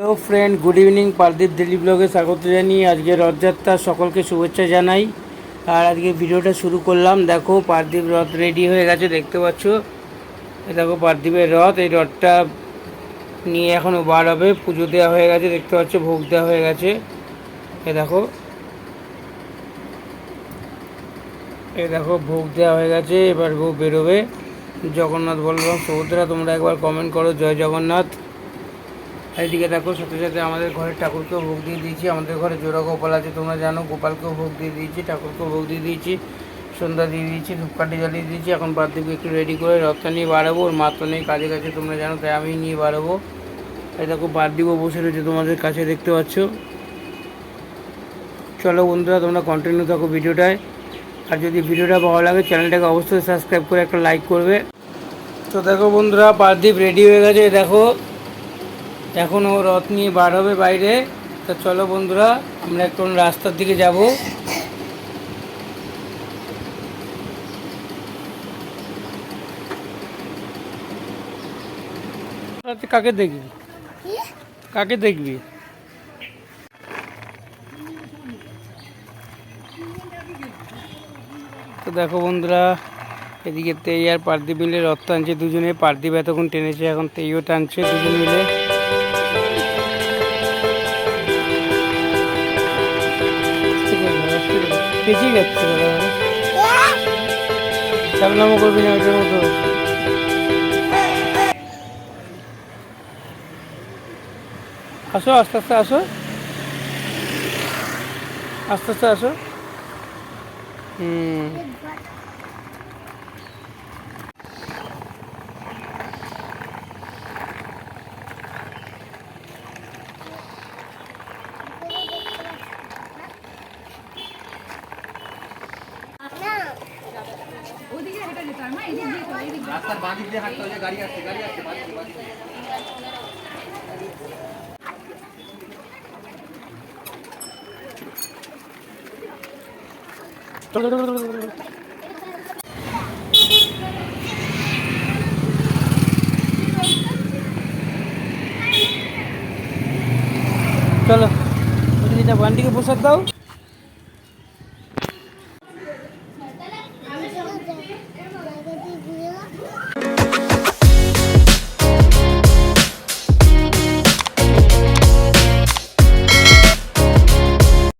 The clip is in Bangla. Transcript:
Hello friend good evening Pardeep daily ব্লগে স্বাগত জানিয়ে আজকে রথযাত্রার সকলকে শুভেচ্ছা জানাই। আর আজকে ভিডিওটা শুরু করলাম, দেখো পারদীপ রথ রেডি হয়ে গেছে, দেখতে পাচ্ছ? দেখো পারদীপের রথ, এই রথটা নিয়ে এখনও বার হবে, পুজো দেওয়া হয়ে গেছে, দেখতে পাচ্ছ, ভোগ দেওয়া হয়ে গেছে। এ দেখো। এ দেখো, ভোগ দেওয়া হয়ে গেছে, এবার ভোগ বেরোবে। জগন্নাথ বলরাম সুভদ্রা তোমরা একবার কমেন্ট করো, জয় জগন্নাথ। এইদিকে দেখো, সাথে সাথে আমাদের ঘরের ঠাকুরকেও ভোগ দিয়ে দিয়েছি। আমাদের ঘরে জোড়া গোপাল আছে, তোমরা জানো, গোপালকেও ভোগ দিয়ে দিয়েছি, ঠাকুরকেও ভোগ দিয়ে দিয়েছি, সন্ধ্যা দিয়ে দিয়েছি, ধূপকাঠি জ্বালিয়ে দিয়েছি। এখন বার্থডেকে একটু রেডি করে রথটা নিয়ে বাড়াবো, ওর মা তো নেই কাজে কাছে তোমরা জানো, তাই আমি নিয়ে বাড়াবো। এই দেখো বার্থডেও বসে রয়েছে তোমাদের কাছে, দেখতে পাচ্ছ? চলো বন্ধুরা, তোমরা কন্টিনিউ থাকো ভিডিওটায়। আর যদি ভিডিওটা ভালো লাগে, চ্যানেলটাকে অবশ্যই সাবস্ক্রাইব করে একটা লাইক করবে। তো দেখো বন্ধুরা পারদীপ রেডি হয়ে গেছে দেখো। এখন ও রথ নিয়ে বার হবে বাইরে। তা চলো বন্ধুরা আমরা একটু রাস্তার দিকে যাব। কাকে দেখবি? কাকে দেখবি? তো দেখো বন্ধুরা এদিকে তেই আর পার্দীপ মিলে রথ টানছে দুজনে। পার্দীপ এতক্ষণ টেনেছে এখন তেইও টানছে দুজন মিলে। পেঁচিয়ে যাচ্ছে চাপনামো করবি না, ওইটার মতো। আসো, আস্তে আস্তে আসো। আস্তে আস্তে আসো। হুম। চলো চলো চলো চলো, চলো। চলো ওদিকে বান্ডিকে প্রসাদ দাও